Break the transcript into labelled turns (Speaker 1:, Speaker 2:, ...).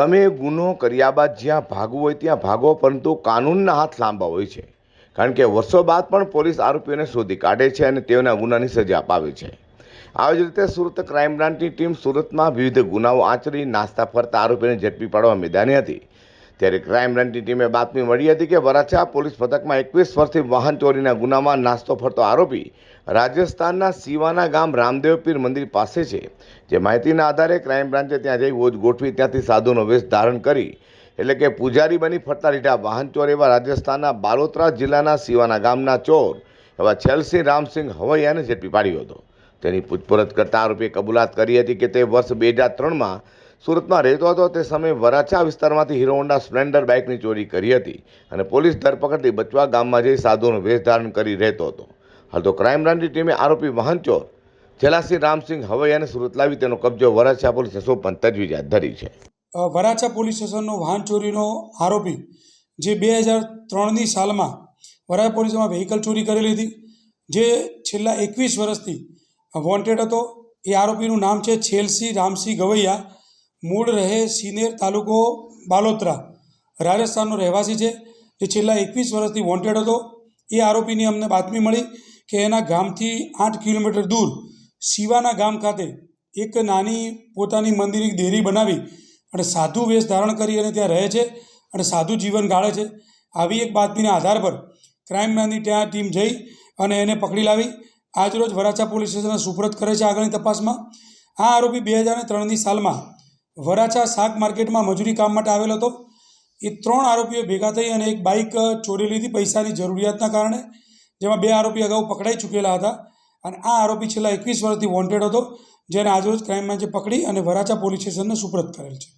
Speaker 1: તમે ગુનો કર્યા બાદ જ્યાં ભાગવું હોય ત્યાં ભાગો, પરંતુ કાનૂનના હાથ લાંબા હોય છે. કારણ કે વર્ષો બાદ પણ પોલીસ આરોપીઓને શોધી કાઢે છે અને તેઓના ગુનાની સજા અપાવે છે. આવી જ રીતે સુરત ક્રાઇમ બ્રાન્ચની ટીમ સુરતમાં વિવિધ ગુનાઓ આચરી, નાસ્તા ફરતા આરોપીને ઝડપી પાડવા મેદાને હતી. ત્યારે ક્રાઇમ બ્રાન્ચની ટીમે બાતમી મળી હતી કે વરાછા પોલીસ પથકમાં એકવીસ વર્ષથી વાહન ચોરીના ગુનામાં નાસ્તો ફરતો આરોપી રાજસ્થાનના સીવાના ગામ રામદેવપીર મંદિર પાસે છે. જે માહિતીના આધારે ક્રાઇમ બ્રાન્ચે ત્યાં જઈ વોચ ગોઠવી ત્યાંથી સાધુનો વેશ ધારણ કરી એટલે કે પૂજારી બની ફરતા લીધા વાહન ચોર એવા રાજસ્થાનના બાલોતરા જિલ્લાના સીવાના ગામના ચોર એવા છેલસિંહ રામસિંહ હવૈયાને ઝડપી પાડ્યો હતો. તેની પૂછપરછ કરતા આરોપીએ કબૂલાત કરી હતી કે તે વર્ષ બે હજાર ત્રણમાં સુરતમાં રહેતો હતો તે સમયે વરાછા વિસ્તારમાંથી હીરો હોન્ડા સ્પ્લેન્ડર બાઇકની ચોરી કરી હતી અને પોલીસ ધરપકડથી બચવા ગામમાં જઈ સાધુનું વેશ ધારણ કરી રહેતો હતો. હાલ તો ક્રાઇમ બ્રાન્ચની ટીમે આરોપી વાહન જેલાસિંહ રામસિંહ હવૈયાને સુરત લાવી તેનો કબજો વરાછા પોલીસે સોંપવાની તજવીજ હાથ ધરી છે.
Speaker 2: વરાછા પોલીસ સ્ટેશનનો વાહન ચોરીનો આરોપી જે બે હજાર ત્રણની સાલમાં વરાછા પોલીસમાં વ્હીકલ ચોરી કરેલી હતી જે છેલ્લા એકવીસ વર્ષથી વોન્ટેડ હતો, એ આરોપીનું નામ છે છેલસી રામસિંહ ગવૈયા. મૂળ રહે સિનેર તાલુકો બાલોતરા. રાજસ્થાનનો રહેવાસી છે. જે છેલ્લા એકવીસ વર્ષથી વોન્ટેડ હતો. એ આરોપીની અમને બાતમી મળી કે એના ગામથી આઠ કિલોમીટર દૂર શિવાના ગામ ખાતે એક નાની પોતાની મંદિરની દેરી બનાવી અને સાધુ વેશ ધારણ કરી અને ત્યાં રહે છે અને સાધુ જીવન ગાળે છે. આવી એક બાતમીના આધાર પર ક્રાઇમ બ્રાન્ચની ત્યાં ટીમ જઈ અને એને પકડી લાવી. આજરોજ વરાછા પોલીસ સ્ટેશનને સુપરત કરે છે આગળની તપાસમાં. આ આરોપી બે હજાર ત્રણની સાલમાં વરાછા શાક માર્કેટમાં મજૂરી કામ માટે આવેલો હતો. એ ત્રણ આરોપીઓ ભેગા થઈ અને એક બાઇક ચોરી લીધી પૈસાની જરૂરિયાતના કારણે, જેમાં બે આરોપી અગાઉ પકડાઈ ચૂકેલા હતા. અને આ આરોપી છેલ્લા એકવીસ વર્ષથી વોન્ટેડ હતો, જેને આજરોજ ક્રાઇમ બ્રાન્ચે પકડી અને વરાછા પોલીસ સ્ટેશનને સુપરત કરેલ છે.